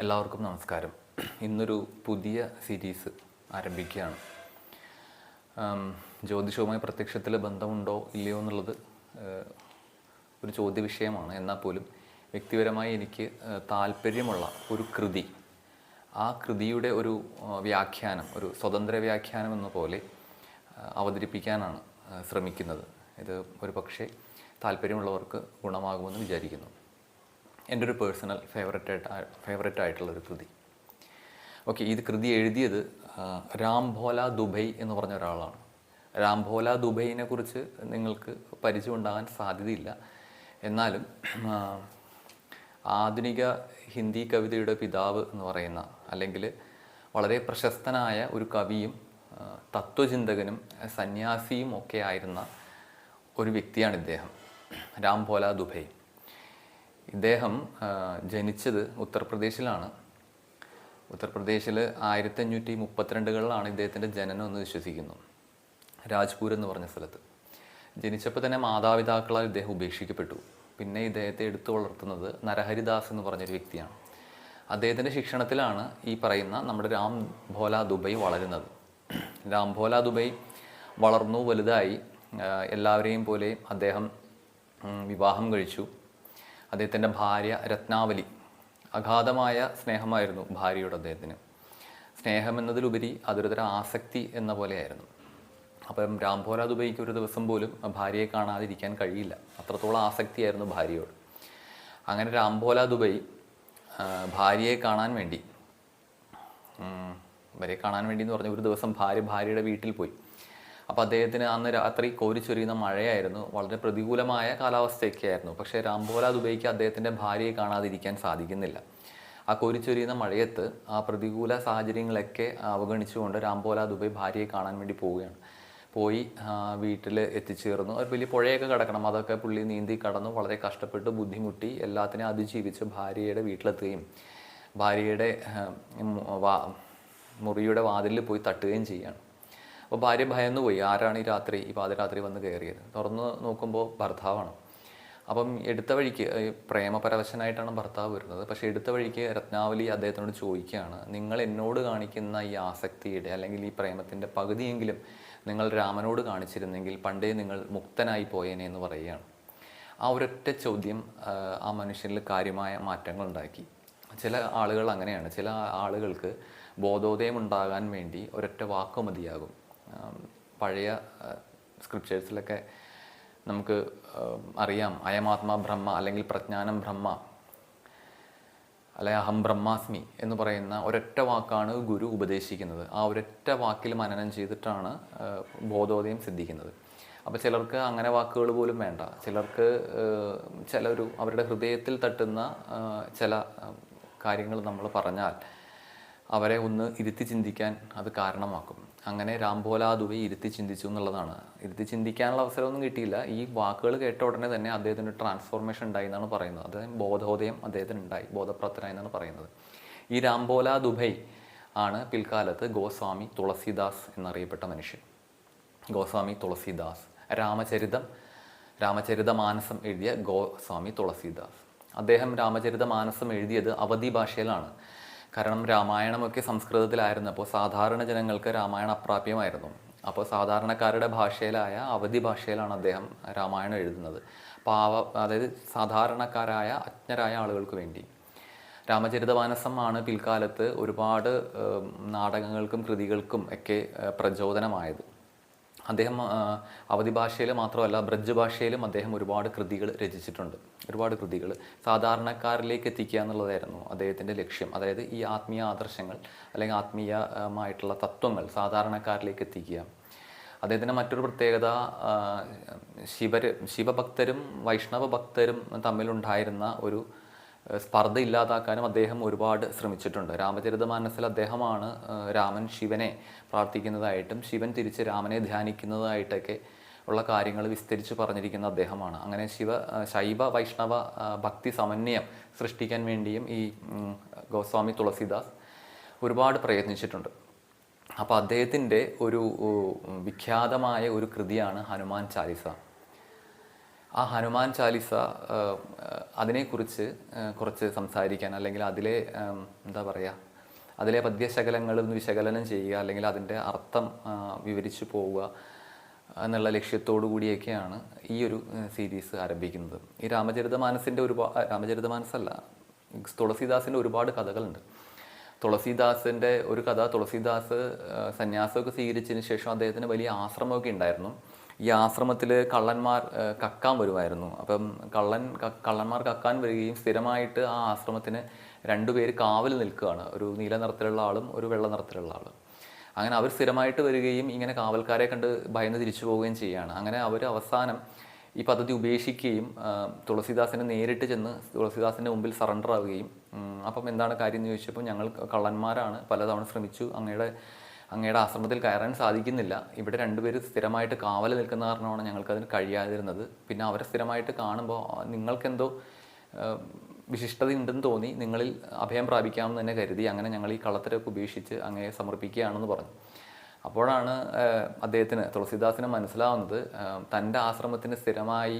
എല്ലാവർക്കും നമസ്കാരം. ഇന്നൊരു പുതിയ സീരീസ് ആരംഭിക്കുകയാണ്. ജ്യോതിഷവുമായി പ്രത്യക്ഷത്തിൽ ബന്ധമുണ്ടോ ഇല്ലയോ എന്നുള്ളത് ഒരു ചോദ്യ വിഷയമാണ് എന്നാൽ പോലും വ്യക്തിപരമായി എനിക്ക് താല്പര്യമുള്ള ഒരു കൃതി ആ കൃതിയുടെ ഒരു വ്യാഖ്യാനം ഒരു സ്വതന്ത്ര വ്യാഖ്യാനം എന്ന പോലെ അവതരിപ്പിക്കാനാണ് ശ്രമിക്കുന്നത്. ഇത് ഒരു പക്ഷേ താല്പര്യമുള്ളവർക്ക് ഗുണമാകുമെന്ന് വിചാരിക്കുന്നു. എന്റെ ഒരു പേഴ്സണൽ ഫേവററ്റ് ആയിട്ട് ഫേവററ്റ് ആയിട്ടുള്ള ഒരു കൃതി. ഓക്കെ ഇത് കൃതി എഴുതിയത് രാം ഭോല ദുബൈ എന്ന് പറഞ്ഞ ഒരാളാണ്. രാം ഭോല ദുബൈനെ കുറിച്ച് നിങ്ങൾക്ക് പരിചയം ഉണ്ടാകാൻ സാധ്യതയില്ല. എന്നാലും ആധുനിക ഹിന്ദി കവിതയുടെ പിതാവ് എന്ന് പറയുന്ന അല്ലെങ്കിൽ വളരെ പ്രശസ്തനായ ഒരു കവിയും തത്വചിന്തകനും സന്യാസിയും ഒക്കെ ആയിരുന്ന ഒരു വ്യക്തിയാണ് ഇദ്ദേഹം. രാം ഭോല ദുബൈ. ഇദ്ദേഹം ജനിച്ചത് ഉത്തർപ്രദേശിലാണ്. ഉത്തർപ്രദേശിൽ ആയിരത്തി അഞ്ഞൂറ്റി മുപ്പത്തിരണ്ടുകളിലാണ് ഇദ്ദേഹത്തിന്റെ ജനനം എന്ന് വിശ്വസിക്കുന്നു. രാജ്പൂർ എന്ന് പറഞ്ഞ സ്ഥലത്ത്. ജനിച്ചപ്പോൾ തന്നെ മാതാപിതാക്കളാൽ ഇദ്ദേഹം ഉപേക്ഷിക്കപ്പെട്ടു. പിന്നെ ഇദ്ദേഹത്തെ എടുത്തു വളർത്തുന്നത് നരഹരിദാസ് എന്ന് പറഞ്ഞൊരു വ്യക്തിയാണ്. അദ്ദേഹത്തിന്റെ ശിക്ഷണത്തിലാണ് ഈ പറയുന്ന നമ്മുടെ രാം ഭോല ദുബൈ വളരുന്നത്. രാം ഭോല ദുബൈ വളർന്നു വലുതായി എല്ലാവരെയും പോലെ അദ്ദേഹം വിവാഹം കഴിച്ചു. അദ്ദേഹത്തിന്റെ ഭാര്യ രത്നാവലി അഗാധമായ സ്നേഹമായിരുന്നു ഭാര്യയോട് അദ്ദേഹത്തിന്. സ്നേഹം എന്നതിലുപരി അതൊരു തരം ആസക്തി എന്ന പോലെയായിരുന്നു. അപ്പം രാംഭോല ദുബൈക്ക് ഒരു ദിവസം പോലും ഭാര്യയെ കാണാതിരിക്കാൻ കഴിയില്ല. അത്രത്തോളം ആസക്തിയായിരുന്നു ഭാര്യയോട്. അങ്ങനെ രാംഭോല ദുബൈ ഭാര്യയെ കാണാൻ വേണ്ടി ഭാര്യയെ കാണാൻ വേണ്ടി എന്ന് പറഞ്ഞ ഒരു ദിവസം ഭാര്യ ഭാര്യയുടെ വീട്ടിൽ പോയി. അപ്പോൾ അദ്ദേഹത്തിന് അന്ന് രാത്രി കോരിച്ചൊരിയുന്ന മഴയായിരുന്നു. വളരെ പ്രതികൂലമായ കാലാവസ്ഥയൊക്കെയായിരുന്നു. പക്ഷേ രാംഭോല ദുബൈക്ക് അദ്ദേഹത്തിന്റെ ഭാര്യയെ കാണാതിരിക്കാൻ സാധിക്കുന്നില്ല. ആ കോരിച്ചൊരിയുന്ന മഴയത്ത് ആ പ്രതികൂല സാഹചര്യങ്ങളൊക്കെ അവഗണിച്ചുകൊണ്ട് രാംഭോല ദുബൈ ഭാര്യയെ കാണാൻ വേണ്ടി പോവുകയാണ്. പോയി വീട്ടിൽ എത്തിച്ചേർന്നു. ഒരു വലിയ പുഴയൊക്കെ കിടക്കണം. അതൊക്കെ പുള്ളി നീന്തി കടന്നു. വളരെ കഷ്ടപ്പെട്ട് ബുദ്ധിമുട്ടി എല്ലാത്തിനെയും അതിജീവിച്ച് ഭാര്യയുടെ വീട്ടിലെത്തുകയും ഭാര്യയുടെ മുറിയുടെ വാതിലിൽ പോയി തട്ടുകയും ചെയ്യാണ്. അപ്പോൾ ഭാര്യ ഭയന്നു പോയി ആരാണ് ഈ രാത്രി ഈ പാതിരാത്രി വന്ന് കയറിയത്? തുറന്ന് നോക്കുമ്പോൾ ഭർത്താവാണ്. അപ്പം എടുത്ത വഴിക്ക് പ്രേമപരവശനായിട്ടാണ് ഭർത്താവ് വരുന്നത്. പക്ഷേ എടുത്ത വഴിക്ക് രത്നാവലി അദ്ദേഹത്തിനോട് ചോദിക്കുകയാണ് നിങ്ങൾ എന്നോട് കാണിക്കുന്ന ഈ ആസക്തിയുടെ അല്ലെങ്കിൽ ഈ പ്രേമത്തിന്റെ പകുതിയെങ്കിലും നിങ്ങൾ രാമനോട് കാണിച്ചിരുന്നെങ്കിൽ പണ്ടേ നിങ്ങൾ മുക്തനായി പോയേനെ എന്ന് പറയുകയാണ്. ആ ഒരൊറ്റ ചോദ്യം ആ, മനുഷ്യനിൽ കാര്യമായ മാറ്റങ്ങൾ ഉണ്ടാക്കി. ചില ആളുകൾ അങ്ങനെയാണ്. ചില ആളുകൾക്ക് ബോധോദയം ഉണ്ടാകാൻ വേണ്ടി ഒരൊറ്റ വാക്ക് മതിയാകും. പഴയ സ്ക്രിപ്റ്റേഴ്സിലൊക്കെ നമുക്ക് അറിയാം. അയമാത്മാ ബ്രഹ്മ അല്ലെങ്കിൽ പ്രജ്ഞാനം ബ്രഹ്മ അല്ലെ അഹം ബ്രഹ്മാസ്മി എന്ന് പറയുന്ന ഒരൊറ്റ വാക്കാണ് ഗുരു ഉപദേശിക്കുന്നത്. ആ ഒരൊറ്റ വാക്കിൽ മനനം ചെയ്തിട്ടാണ് ബോധോദയം സിദ്ധിക്കുന്നത്. അപ്പോൾ ചിലർക്ക് അങ്ങനെ വാക്കുകൾ പോലും വേണ്ട. ചിലർക്ക് ചില ചിലൊരു അവരുടെ ഹൃദയത്തിൽ തട്ടുന്ന ചില കാര്യങ്ങൾ നമ്മൾ പറഞ്ഞാൽ അവരെ ഒന്ന് ഇരുത്തി ചിന്തിക്കാൻ അത് കാരണമാക്കും. അങ്ങനെ രാംഭോല ദുബൈ ഇരുത്തി ചിന്തിച്ചു എന്നുള്ളതാണ്. ഇരുത്തി ചിന്തിക്കാനുള്ള അവസരമൊന്നും കിട്ടിയില്ല. ഈ വാക്കുകൾ കേട്ട ഉടനെ തന്നെ അദ്ദേഹത്തിന് ട്രാൻസ്ഫോർമേഷൻ ഉണ്ടായി എന്നാണ് പറയുന്നത്. അദ്ദേഹം ബോധോദയം അദ്ദേഹത്തിന് ഉണ്ടായി ബോധപ്രാപ്തനായി എന്നാണ് പറയുന്നത്. ഈ രാംഭോല ദുബൈ ആണ് പിൽക്കാലത്ത് ഗോസ്വാമി തുളസിദാസ് എന്നറിയപ്പെട്ട മനുഷ്യൻ. ഗോസ്വാമി തുളസിദാസ്. രാമചരിതം രാമചരിത മാനസം എഴുതിയ ഗോസ്വാമി തുളസിദാസ്. അദ്ദേഹം രാമചരിത മാനസം എഴുതിയത് അവധി ഭാഷയിലാണ്. കാരണം രാമായണമൊക്കെ സംസ്കൃതത്തിലായിരുന്നു. അപ്പോൾ സാധാരണ ജനങ്ങൾക്ക് രാമായണം അപ്രാപ്യമായിരുന്നു. അപ്പോൾ സാധാരണക്കാരുടെ ഭാഷയിലായ അവധി ഭാഷയിലാണ് അദ്ദേഹം രാമായണം എഴുതുന്നത്. പാവ അതായത് സാധാരണക്കാരായ അജ്ഞരായ ആളുകൾക്ക് വേണ്ടി. രാമചരിതമാനസം ആണ് പിൽക്കാലത്ത് ഒരുപാട് നാടകങ്ങൾക്കും കൃതികൾക്കും ഒക്കെ പ്രചോദനമായത്. അദ്ദേഹം അവധി ഭാഷയിൽ മാത്രമല്ല ബ്രജ് ഭാഷയിലും അദ്ദേഹം ഒരുപാട് കൃതികൾ രചിച്ചിട്ടുണ്ട്. ഒരുപാട് കൃതികൾ സാധാരണക്കാരിലേക്ക് എത്തിക്കുക എന്നുള്ളതായിരുന്നു അദ്ദേഹത്തിന്റെ ലക്ഷ്യം. അതായത് ഈ ആത്മീയ ആദർശങ്ങൾ അല്ലെങ്കിൽ ആത്മീയമായിട്ടുള്ള തത്വങ്ങൾ സാധാരണക്കാരിലേക്ക് എത്തിക്കുക. അദ്ദേഹത്തിന്റെ മറ്റൊരു പ്രത്യേകത ശിവര് ശിവഭക്തരും വൈഷ്ണവ ഭക്തരും തമ്മിലുണ്ടായിരുന്ന ഒരു സ്പർദ്ധ ഇല്ലാതാക്കാനും അദ്ദേഹം ഒരുപാട് ശ്രമിച്ചിട്ടുണ്ട്. രാമചരിതമാനസിൽ അദ്ദേഹമാണ് രാമൻ ശിവനെ പ്രാർത്ഥിക്കുന്നതായിട്ടും ശിവൻ തിരിച്ച് രാമനെ ധ്യാനിക്കുന്നതായിട്ടൊക്കെ ഉള്ള കാര്യങ്ങൾ വിസ്തരിച്ച് പറഞ്ഞിരിക്കുന്ന അദ്ദേഹമാണ്. അങ്ങനെ ശിവ ശൈവ വൈഷ്ണവ ഭക്തി സമന്വയം സൃഷ്ടിക്കാൻ വേണ്ടിയും ഈ ഗോസ്വാമി തുളസിദാസ് ഒരുപാട് പ്രയത്നിച്ചിട്ടുണ്ട്. അപ്പോൾ അദ്ദേഹത്തിന്റെ ഒരു വിഖ്യാതമായ ഒരു കൃതിയാണ് ഹനുമാൻ ചാലിസ. ആ ഹനുമാൻ ചാലിസ അതിനെക്കുറിച്ച് കുറച്ച് സംസാരിക്കാൻ അല്ലെങ്കിൽ അതിലെ എന്താ പറയുക അതിലെ പദ്യശകലങ്ങൾ വിശകലനം ചെയ്യുക അല്ലെങ്കിൽ അതിന്റെ അർത്ഥം വിവരിച്ചു പോവുക എന്നുള്ള ലക്ഷ്യത്തോടു കൂടിയൊക്കെയാണ് ഈ ഒരു സീരീസ് ആരംഭിക്കുന്നത്. ഈ രാമചരിതമാനസിന്റെ ഒരുപാട് രാമചരിതമാനസല്ല തുളസീദാസിന്റെ ഒരുപാട് കഥകളുണ്ട്. തുളസീദാസിന്റെ ഒരു കഥ തുളസീദാസ് സന്യാസമൊക്കെ സ്വീകരിച്ചതിന് ശേഷം അദ്ദേഹത്തിന് വലിയ ആശ്രമമൊക്കെ ഉണ്ടായിരുന്നു. ഈ ആശ്രമത്തിൽ കള്ളന്മാർ കക്കാൻ വരുമായിരുന്നു അപ്പം കള്ളൻ കള്ളന്മാർ കക്കാൻ വരികയും സ്ഥിരമായിട്ട് ആ ആശ്രമത്തിന് രണ്ടുപേര് കാവൽ നിൽക്കുകയാണ്. ഒരു നീല നിറത്തിലുള്ള ആളും ഒരു വെള്ള നിറത്തിലുള്ള ആളും. അങ്ങനെ അവർ സ്ഥിരമായിട്ട് വരികയും ഇങ്ങനെ കാവൽക്കാരെ കണ്ട് ഭയന്ന് തിരിച്ചു പോവുകയും ചെയ്യുകയാണ്. അങ്ങനെ അവർ അവസാനം ഈ പദ്ധതി ഉപേക്ഷിക്കുകയും തുളസിദാസിനെ നേരിട്ട് ചെന്ന് തുളസിദാസിന്റെ മുമ്പിൽ സറണ്ടർ ആവുകയും അപ്പം എന്താണ് കാര്യം എന്ന് ചോദിച്ചപ്പോൾ ഞങ്ങൾ കള്ളന്മാരാണ് പലതവണ ശ്രമിച്ചു അങ്ങയുടെ അങ്ങയുടെ ആശ്രമത്തിൽ കയറാൻ സാധിക്കുന്നില്ല. ഇവിടെ രണ്ടുപേര് സ്ഥിരമായിട്ട് കാവൽ നിൽക്കുന്ന കാരണമാണ് ഞങ്ങൾക്കതിന് കഴിയാതിരുന്നത്. പിന്നെ അവരെ സ്ഥിരമായിട്ട് കാണുമ്പോൾ നിങ്ങൾക്കെന്തോ വിശിഷ്ടതയുണ്ടെന്ന് തോന്നി. നിങ്ങളിൽ അഭയം പ്രാപിക്കാമെന്ന് തന്നെ കരുതി. അങ്ങനെ ഞങ്ങൾ ഈ കള്ളത്തരൊക്കെ ഉപേക്ഷിച്ച് അങ്ങയെ സമർപ്പിക്കുകയാണെന്ന് പറഞ്ഞു. അപ്പോഴാണ് അദ്ദേഹത്തിന് തുളസിദാസിന് മനസ്സിലാവുന്നത് തന്റെ ആശ്രമത്തിന് സ്ഥിരമായി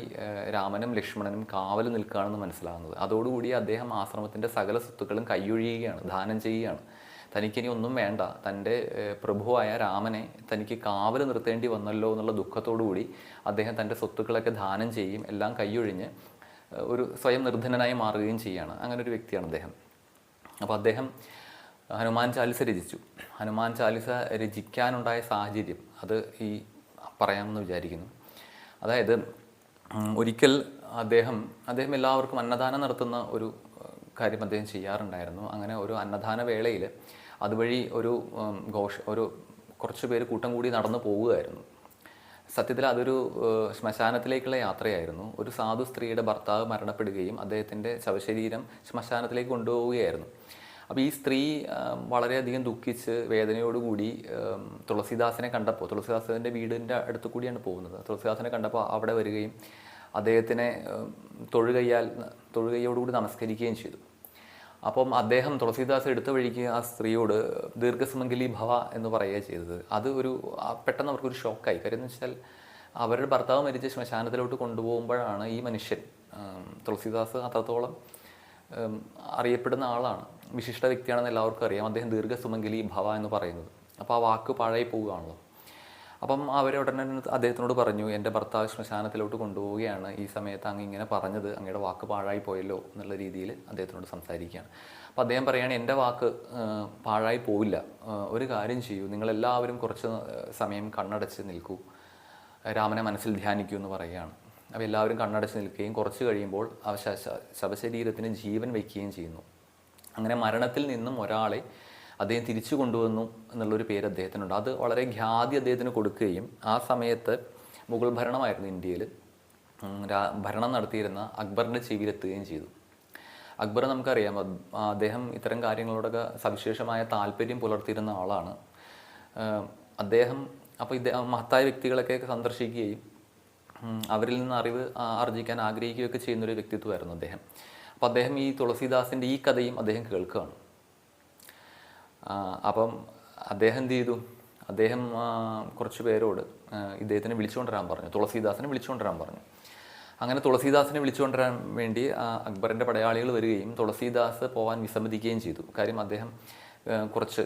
രാമനും ലക്ഷ്മണനും കാവൽ നിൽക്കുകയാണെന്ന് മനസ്സിലാവുന്നത്. അതോടുകൂടി അദ്ദേഹം ആശ്രമത്തിന്റെ സകല സ്വത്തുക്കളും കൈയൊഴിയുകയാണ് ദാനം ചെയ്യുകയാണ്. തനിക്കിനി ഒന്നും വേണ്ട. തന്റെ പ്രഭുവായ രാമനെ തനിക്ക് കാവൽ നിർത്തേണ്ടി വന്നല്ലോ എന്നുള്ള ദുഃഖത്തോടുകൂടി അദ്ദേഹം തന്റെ സ്വത്തുക്കളൊക്കെ ദാനം ചെയ്യും എല്ലാം കൈയൊഴിഞ്ഞ് ഒരു സ്വയം നിർധനനായി മാറുകയും ചെയ്യുകയാണ് അങ്ങനെ ഒരു വ്യക്തിയാണ് അദ്ദേഹം. അപ്പോൾ അദ്ദേഹം ഹനുമാൻ ചാലിസ രചിച്ചു. ഹനുമാൻ ചാലിസ രചിക്കാനുണ്ടായ സാഹചര്യം അത് ഈ പറയാമെന്ന് വിചാരിക്കുന്നു. അതായത് ഒരിക്കൽ അദ്ദേഹം അദ്ദേഹം എല്ലാവർക്കും അന്നദാനം നടത്തുന്ന ഒരു കാര്യം അദ്ദേഹം ചെയ്യാറുണ്ടായിരുന്നു. അങ്ങനെ ഒരു അന്നദാന വേളയിൽ അതുവഴി ഒരു ഘോഷ ഒരു കുറച്ച് പേര് കൂട്ടം കൂടി നടന്നു പോവുകയായിരുന്നു സത്യത്തിൽ അതൊരു ശ്മശാനത്തിലേക്കുള്ള യാത്രയായിരുന്നു. ഒരു സാധു സ്ത്രീയുടെ ഭർത്താവ് മരണപ്പെടുകയും അദ്ദേഹത്തിന്റെ ശവശരീരം ശ്മശാനത്തിലേക്ക് കൊണ്ടുപോവുകയായിരുന്നു. അപ്പോൾ ഈ സ്ത്രീ വളരെയധികം ദുഃഖിച്ച് വേദനയോടുകൂടി തുളസിദാസിനെ കണ്ടപ്പോൾ തുളസിദാസിന്റെ വീടിന്റെ അടുത്ത് കൂടിയാണ് പോകുന്നത്. തുളസിദാസിനെ കണ്ടപ്പോൾ അവിടെ വരികയും അദ്ദേഹത്തിനെ തൊഴുകയ്യാൽ തൊഴുകയ്യോടുകൂടി നമസ്കരിക്കുകയും ചെയ്തു. അപ്പം അദ്ദേഹം തുളസീദാസ് എടുത്ത വഴിക്ക് ആ സ്ത്രീയോട് ദീർഘസുമംഗലി ഭവ എന്ന് പറയുക ചെയ്തത്. അത് ഒരു പെട്ടെന്ന് അവർക്കൊരു ഷോക്കായി. കാര്യം എന്ന് വെച്ചാൽ അവരുടെ ഭർത്താവ് മരിച്ച് ശ്മശാനത്തിലോട്ട് കൊണ്ടുപോകുമ്പോഴാണ് ഈ മനുഷ്യൻ തുളസീദാസ് അത്രത്തോളം അറിയപ്പെടുന്ന ആളാണ്. വിശിഷ്ട വ്യക്തിയാണെന്ന് എല്ലാവർക്കും അറിയാം. അദ്ദേഹം ദീർഘസുമംഗലി ഭവ എന്ന് പറയുന്നത്. അപ്പോൾ ആ വാക്ക് പഴയി പോവുകയാണല്ലോ. അപ്പം അവർ ഉടനെ അദ്ദേഹത്തിനോട് പറഞ്ഞു എന്റെ ഭർത്താവ് ശ്മശാനത്തിലോട്ട് കൊണ്ടുപോവുകയാണ്. ഈ സമയത്ത് അങ്ങ് ഇങ്ങനെ പറഞ്ഞത് അങ്ങയുടെ വാക്ക് പാഴായി പോയല്ലോ എന്നുള്ള രീതിയിൽ അദ്ദേഹത്തിനോട് സംസാരിക്കുകയാണ്. അപ്പോൾ അദ്ദേഹം പറയുകയാണ് എന്റെ വാക്ക് പാഴായി പോവില്ല. ഒരു കാര്യം ചെയ്യൂ. നിങ്ങളെല്ലാവരും കുറച്ച് സമയം കണ്ണടച്ച് നിൽക്കൂ. രാമനെ മനസ്സിൽ ധ്യാനിക്കൂ എന്ന് പറയുകയാണ്. അപ്പോൾ എല്ലാവരും കണ്ണടച്ച് നിൽക്കുകയും കുറച്ച് കഴിയുമ്പോൾ അവ ശവശരീരത്തിന് ജീവൻ വയ്ക്കുകയും ചെയ്യുന്നു. അങ്ങനെ മരണത്തിൽ നിന്നും ഒരാളെ അദ്ദേഹം തിരിച്ചു കൊണ്ടുവന്നു എന്നുള്ളൊരു പേര് അദ്ദേഹത്തിനുണ്ട്. അത് വളരെ ഖ്യാതി അദ്ദേഹത്തിന് കൊടുക്കുകയും ആ സമയത്ത് മുഗൾ ഭരണമായിരുന്നു ഇന്ത്യയിൽ ഭരണം നടത്തിയിരുന്ന അക്ബറിന്റെ ചെവിയിലെത്തുകയും ചെയ്തു. അക്ബർ നമുക്കറിയാം അദ്ദേഹം ഇത്തരം കാര്യങ്ങളോടൊക്കെ സവിശേഷമായ താല്പര്യം പുലർത്തിയിരുന്ന ആളാണ്. അദ്ദേഹം അപ്പോൾ ഇദ്ദേഹം മഹത്തായ വ്യക്തികളൊക്കെ സന്ദർശിക്കുകയും അവരിൽ നിന്ന് അറിവ് ആർജിക്കാൻ ആഗ്രഹിക്കുകയൊക്കെ ചെയ്യുന്നൊരു വ്യക്തിത്വമായിരുന്നു അദ്ദേഹം. അപ്പോൾ അദ്ദേഹം ഈ തുളസീദാസിന്റെ ഈ കഥയും അദ്ദേഹം കേൾക്കുകയാണ്. അപ്പം അദ്ദേഹം എന്ത് ചെയ്തു? അദ്ദേഹം കുറച്ച് പേരോട് ഇദ്ദേഹത്തിനെ വിളിച്ചുകൊണ്ടുവരാൻ പറഞ്ഞു. തുളസീദാസിനെ വിളിച്ചുകൊണ്ടുവരാൻ പറഞ്ഞു. അങ്ങനെ തുളസീദാസിനെ വിളിച്ചുകൊണ്ടുവരാൻ വേണ്ടി അക്ബറിന്റെ പടയാളികൾ വരികയും തുളസീദാസ് പോകാൻ വിസമ്മതിക്കുകയും ചെയ്തു. കാര്യം അദ്ദേഹം കുറച്ച്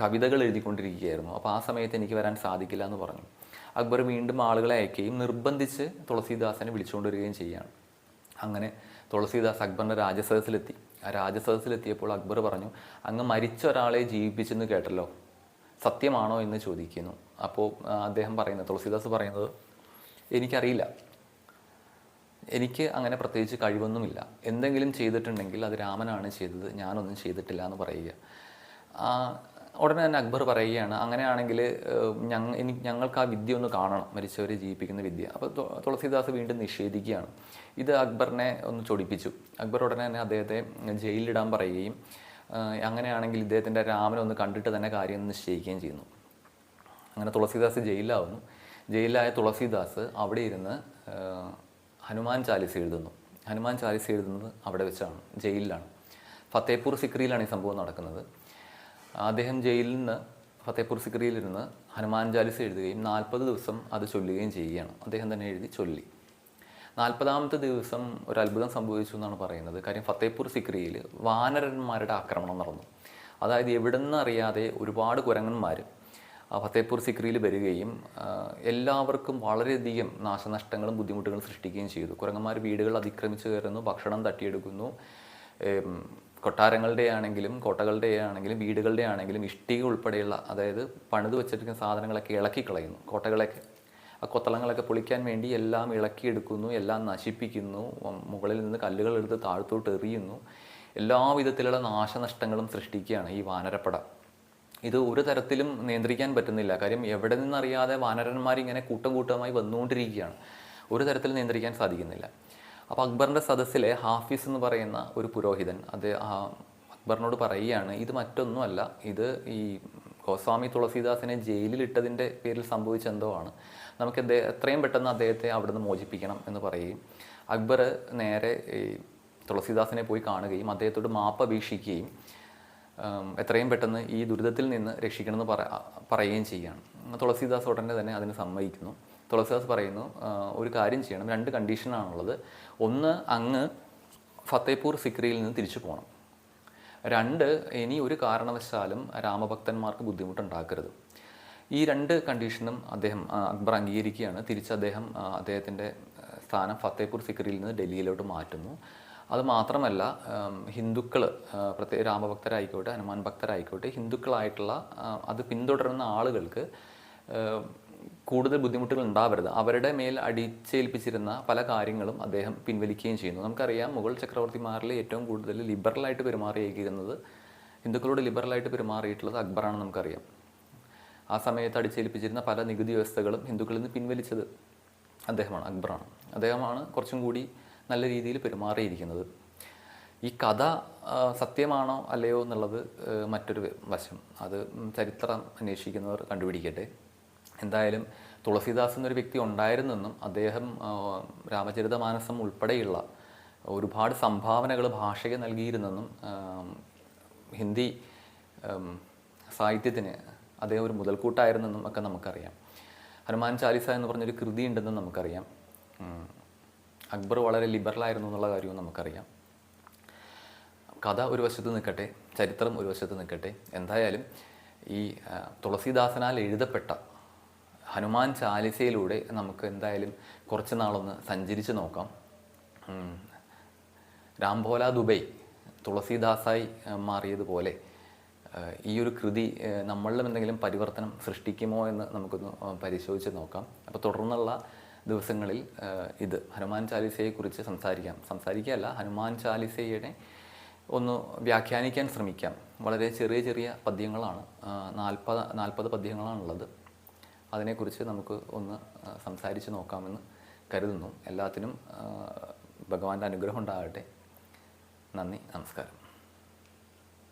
കവിതകൾ എഴുതിക്കൊണ്ടിരിക്കുകയായിരുന്നു. അപ്പോൾ ആ സമയത്ത് എനിക്ക് വരാൻ സാധിക്കില്ല എന്ന് പറഞ്ഞു. അക്ബർ വീണ്ടും ആളുകളെ അയക്കുകയും നിർബന്ധിച്ച് തുളസീദാസിനെ വിളിച്ചുകൊണ്ടുവരികയും ചെയ്യുകയാണ് അങ്ങനെ തുളസീദാസ് അക്ബറിന്റെ രാജസദസ്സിലെത്തി. രാജസദസ്സിലെത്തിയപ്പോൾ അക്ബർ പറഞ്ഞു അങ്ങ് മരിച്ച ഒരാളെ ജീവിപ്പിച്ചെന്ന് കേട്ടല്ലോ. സത്യമാണോ എന്ന് ചോദിക്കുന്നു. അപ്പോൾ അദ്ദേഹം പറയുന്നത് തുളസിദാസ് പറയുന്നത് എനിക്കറിയില്ല. എനിക്ക് അങ്ങനെ പ്രത്യേകിച്ച് കഴിവൊന്നുമില്ല. എന്തെങ്കിലും ചെയ്തിട്ടുണ്ടെങ്കിൽ അത് രാമനാണ് ചെയ്തത്. ഞാനൊന്നും ചെയ്തിട്ടില്ല എന്ന് പറയുക. ഉടനെ തന്നെ അക്ബർ പറയുകയാണ് അങ്ങനെയാണെങ്കിൽ ഞങ്ങൾ എനിക്ക് ഞങ്ങൾക്ക് ആ വിദ്യ ഒന്ന് കാണണം. മരിച്ചവരെ ജീവിപ്പിക്കുന്ന വിദ്യ. അപ്പോൾ തുളസിദാസ് വീണ്ടും നിഷേധിക്കുകയാണ്. ഇത് അക്ബറിനെ ഒന്ന് ചൊടിപ്പിച്ചു. അക്ബർ ഉടനെ തന്നെ അദ്ദേഹത്തെ ജയിലിലിടാൻ പറയുകയും അങ്ങനെയാണെങ്കിൽ ഇദ്ദേഹത്തിന്റെ രാമനെ ഒന്ന് കണ്ടിട്ട് തന്നെ കാര്യം നിശ്ചയിക്കുകയും ചെയ്യുന്നു. അങ്ങനെ തുളസിദാസ് ജയിലിലാവുന്നു. ജയിലിലായ തുളസിദാസ് അവിടെ ഇരുന്ന് ഹനുമാൻ ചാലിസ് എഴുതുന്നു. ഹനുമാൻ ചാലിസ് എഴുതുന്നത് അവിടെ വെച്ചാണ് ജയിലിലാണ്. ഫത്തേപൂർ സിക്രിയിലാണ് ഈ സംഭവം നടക്കുന്നത്. അദ്ദേഹം ജയിലിൽ നിന്ന് ഫത്തേപൂർ സിക്രിയിലിരുന്ന് ഹനുമാൻ ചാലിസ് എഴുതുകയും നാൽപ്പത് ദിവസം അത് ചൊല്ലുകയും ചെയ്യുകയാണ്. അദ്ദേഹം തന്നെ എഴുതി ചൊല്ലി. നാൽപ്പതാമത്തെ ദിവസം ഒരു അത്ഭുതം സംഭവിച്ചു എന്നാണ് പറയുന്നത്. കാര്യം ഫത്തേപൂർ സിക്രിയിൽ വാനരന്മാരുടെ ആക്രമണം നടന്നു. അതായത് എവിടെന്ന് അറിയാതെ ഒരുപാട് കുരങ്ങന്മാർ ഫത്തേപൂർ സിക്രിയിൽ വരികയും എല്ലാവർക്കും വളരെയധികം നാശനഷ്ടങ്ങളും ബുദ്ധിമുട്ടുകളും സൃഷ്ടിക്കുകയും ചെയ്തു. കുരങ്ങന്മാർ വീടുകൾ അതിക്രമിച്ച് കയറുന്നു ഭക്ഷണം തട്ടിയെടുക്കുന്നു കൊട്ടാരങ്ങളുടെ ആണെങ്കിലും കോട്ടകളുടെ ആണെങ്കിലും വീടുകളുടെ ആണെങ്കിലും ഇഷ്ടിക ഉൾപ്പെടെയുള്ള അതായത് പണിത് വെച്ചിരിക്കുന്ന സാധനങ്ങളൊക്കെ ഇളക്കി കളയുന്നു കോട്ടകളൊക്കെ. ആ കൊത്തളങ്ങളൊക്കെ പൊളിക്കാൻ വേണ്ടി എല്ലാം ഇളക്കിയെടുക്കുന്നു എല്ലാം നശിപ്പിക്കുന്നു മുകളിൽ നിന്ന് കല്ലുകൾ എടുത്ത് താഴ്ത്തോട്ട് എറിയുന്നു. എല്ലാവിധത്തിലുള്ള നാശനഷ്ടങ്ങളും സൃഷ്ടിക്കുകയാണ് ഈ വാനരപ്പട. ഇത് ഒരു തരത്തിലും നിയന്ത്രിക്കാൻ പറ്റുന്നില്ല. കാര്യം എവിടെ നിന്നറിയാതെ വാനരന്മാർ ഇങ്ങനെ കൂട്ടം കൂട്ടമായി വന്നുകൊണ്ടിരിക്കുകയാണ്. ഒരു തരത്തിൽ നിയന്ത്രിക്കാൻ സാധിക്കുന്നില്ല. അപ്പോൾ അക്ബറിന്റെ സദസ്സിലെ ഹാഫിസ് എന്ന് പറയുന്ന ഒരു പുരോഹിതൻ അത് അക്ബറിനോട് പറയുകയാണ് ഇത് മറ്റൊന്നുമല്ല ഇത് ഈ ഗോസ്വാമി തുളസീദാസിനെ ജയിലിലിട്ടതിന്റെ പേരിൽ സംഭവിച്ച എന്തോ ആണ്. നമുക്ക് എത്രയും പെട്ടെന്ന് അദ്ദേഹത്തെ അവിടുന്ന് മോചിപ്പിക്കണം എന്ന് പറയുകയും അക്ബർ നേരെ ഈ തുളസീദാസിനെ പോയി കാണുകയും അദ്ദേഹത്തോട് മാപ്പ് അപേക്ഷിക്കുകയും എത്രയും പെട്ടെന്ന് ഈ ദുരിതത്തിൽ നിന്ന് രക്ഷിക്കണമെന്ന് പറ പറയുകയും ചെയ്യുകയാണ്. തുളസീദാസ് ഉടനെ തന്നെ അതിന് സമ്മതിക്കുന്നു. തുളസീദാസ് പറയുന്നു ഒരു കാര്യം ചെയ്യണം. രണ്ട് കണ്ടീഷനാണുള്ളത്. ഒന്ന് അങ്ങ് ഫത്തേപൂർ സിക്രിയിൽ നിന്ന് തിരിച്ചു പോകണം. രണ്ട് ഇനി ഒരു കാരണവശാലും രാമഭക്തന്മാർക്ക് ബുദ്ധിമുട്ടുണ്ടാക്കരുത്. ഈ രണ്ട് കണ്ടീഷനും അദ്ദേഹം അക്ബർ അംഗീകരിക്കുകയാണ്. തിരിച്ച് അദ്ദേഹം അദ്ദേഹത്തിന്റെ സ്ഥാനം ഫത്തേപൂർ സിക്രിയിൽ നിന്ന് ഡൽഹിയിലോട്ട് മാറ്റുന്നു. അത് മാത്രമല്ല ഹിന്ദുക്കൾ പ്രത്യേക രാമഭക്തരായിക്കോട്ടെ ഹനുമാൻ ഭക്തരായിക്കോട്ടെ ഹിന്ദുക്കളായിട്ടുള്ള അത് പിന്തുടരുന്ന ആളുകൾക്ക് കൂടുതൽ ബുദ്ധിമുട്ടുകൾ ഉണ്ടാവരുത്. അവരുടെ മേൽ അടിച്ചേൽപ്പിച്ചിരുന്ന പല കാര്യങ്ങളും അദ്ദേഹം പിൻവലിക്കുകയും ചെയ്യുന്നു. നമുക്കറിയാം മുഗൾ ചക്രവർത്തിമാരിൽ ഏറ്റവും കൂടുതൽ ലിബറലായിട്ട് പെരുമാറിയിരിക്കുന്നത് ഹിന്ദുക്കളോട് ലിബറലായിട്ട് പെരുമാറിയിട്ടുള്ളത് അക്ബറാണ് നമുക്കറിയാം. ആ സമയത്ത് അടിച്ചേൽപ്പിച്ചിരുന്ന പല നികുതി വ്യവസ്ഥകളും ഹിന്ദുക്കളിൽ നിന്ന് പിൻവലിച്ചത് അദ്ദേഹമാണ് അക്ബറാണ്. അദ്ദേഹമാണ് കുറച്ചും കൂടി നല്ല രീതിയിൽ പെരുമാറിയിരിക്കുന്നത്. ഈ കഥ സത്യമാണോ അല്ലയോ എന്നുള്ളത് മറ്റൊരു വശം. അത് ചരിത്രം അന്വേഷിക്കുന്നവർ കണ്ടുപിടിക്കട്ടെ. എന്തായാലും തുളസിദാസ് എന്നൊരു വ്യക്തി ഉണ്ടായിരുന്നെന്നും അദ്ദേഹം രാമചരിതമാനസം ഉൾപ്പെടെയുള്ള ഒരുപാട് സംഭാവനകൾ ഭാഷയ്ക്ക് നൽകിയിരുന്നെന്നും ഹിന്ദി സാഹിത്യത്തിന് അദ്ദേഹം ഒരു മുതൽക്കൂട്ടായിരുന്നെന്നും ഒക്കെ നമുക്കറിയാം. ഹനുമാൻ ചാലിസ എന്ന് പറഞ്ഞൊരു കൃതി ഉണ്ടെന്നും നമുക്കറിയാം അക്ബർ വളരെ ലിബറലായിരുന്നു എന്നുള്ള കാര്യവും നമുക്കറിയാം. കഥ ഒരു വശത്ത് നിൽക്കട്ടെ ചരിത്രം ഒരു വശത്ത് നിൽക്കട്ടെ. എന്തായാലും ഈ തുളസിദാസനാൽ എഴുതപ്പെട്ട ഹനുമാൻ ചാലിസയിലൂടെ നമുക്ക് എന്തായാലും കുറച്ച് നാളൊന്ന് സഞ്ചരിച്ച് നോക്കാം. രാംഭോല ദുബൈ തുളസീദാസായി മാറിയതുപോലെ ഈ ഒരു കൃതി നമ്മളിലും എന്തെങ്കിലും പരിവർത്തനം സൃഷ്ടിക്കുമോ എന്ന് നമുക്കൊന്ന് പരിശോധിച്ച് നോക്കാം. അപ്പോൾ തുടർന്നുള്ള ദിവസങ്ങളിൽ ഇത് ഹനുമാൻ ചാലിസയെക്കുറിച്ച് സംസാരിക്കാം. സംസാരിക്കുകയല്ല ഹനുമാൻ ചാലിസയുടെ ഒന്ന് വ്യാഖ്യാനിക്കാൻ ശ്രമിക്കാം. വളരെ ചെറിയ ചെറിയ പദ്യങ്ങളാണ് നാൽപ്പത് നാൽപ്പത് പദ്യങ്ങളാണുള്ളത്. അതിനെക്കുറിച്ച് നമുക്ക് ഒന്ന് സംസാരിച്ച് നോക്കാമെന്ന് കരുതുന്നു. എല്ലാത്തിനും ഭഗവാന്റെ അനുഗ്രഹം ഉണ്ടാകട്ടെ. നന്ദി നമസ്കാരം.